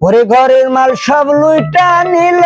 ওরে ঘরের মাল সব লুইটা নিল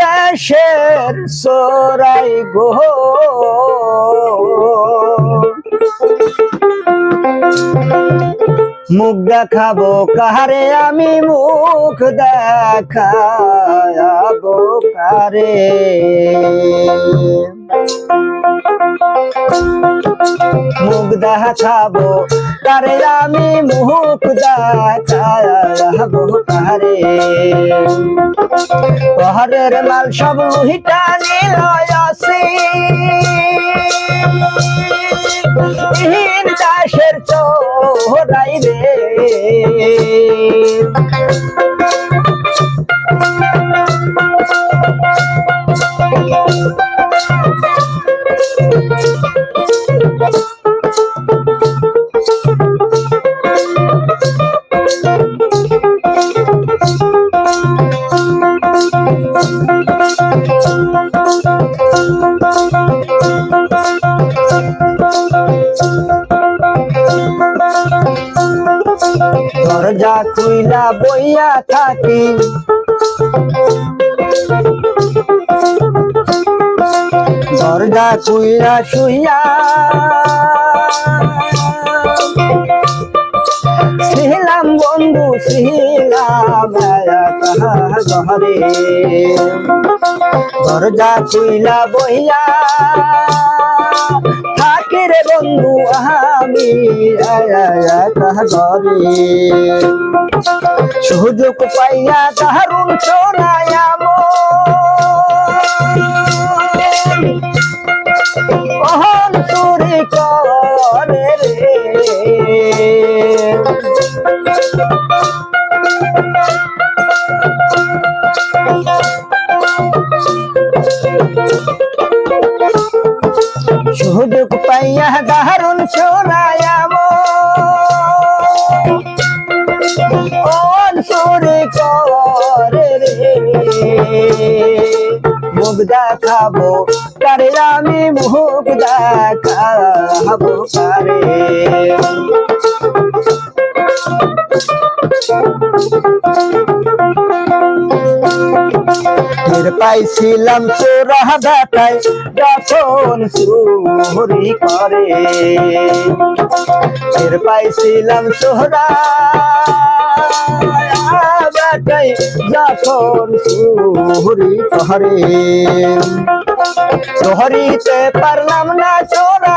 দেশের সোরাই গো। মুখ দেখাবো কারে আমি মুখ দেখাবো কারে? মুখ দেখাবো কারে আমি মুখ দেখাবো কারে? পাহাড়ের মাল সব লুহিটা নিল আসি। হীন দাসের চোরাই রে। দরজা খুইলা বইয়া থাকি। দরজা খুইলা শুইয়া ছিলাম বন্ধু ছিলাম ঘরে। দরজা খুইলা বইয়া রে বন্ধু আমি সুযোগ পাইয়া দারুণ শোনায়াম পাইয়া দারুণ শোনায়াম অন চুরি করে রে। মুখ দেখাবো কারে আমি মুখ দেখাবো কারে টের পাইছিলাম তোরা বেটায় যখন চুরি করে। টের পাইছিলাম বেটায় যখন চুরি করে। ধরিতে পারলাম না চোরা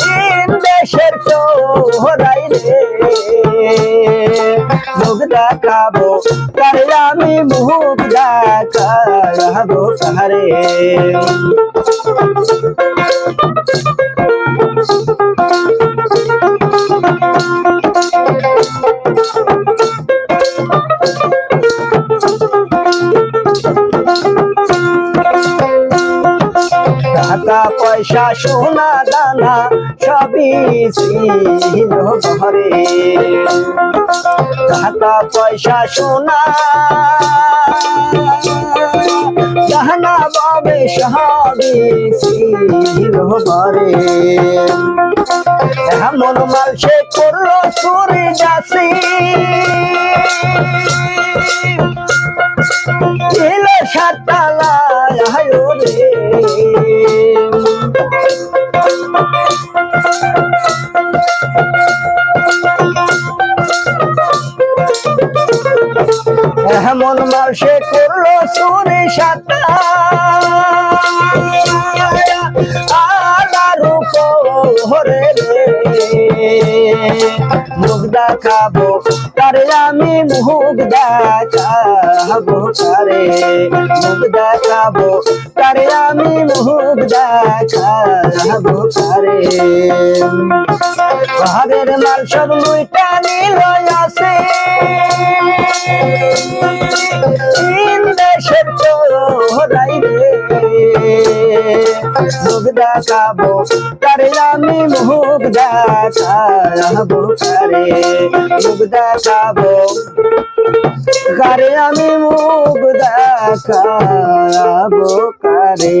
চীন দেশের চোরাই রে। মুখ দেখাবো কারে আমি মুখ দেখাবো কারে পয়সা, সোনা, দানা সবই ছিল ঘরে। টাকা পয়সা, সোনা গহনা বাবে সবই ছিল ঘরে। এমন মাল সে করল চুরি যাসি। ছিল সাতলা আয়ো রে এমন মাল সে করল সুরি সাতা মুখ দেখাবো, তারে আমি মুখ দেখাবো, তারে মুখ দেখাবো তারে আমি মুখ দেখাবো তারে পাহাড়ের মাল সব লুইটা নিল আসে। তিন দেশের চোরাই রে। মুখ দেখাবো তারে আমি মুখ দেখাবো তারে মুখ দেখাবো কারে আমি মুখ দেখাবো কারে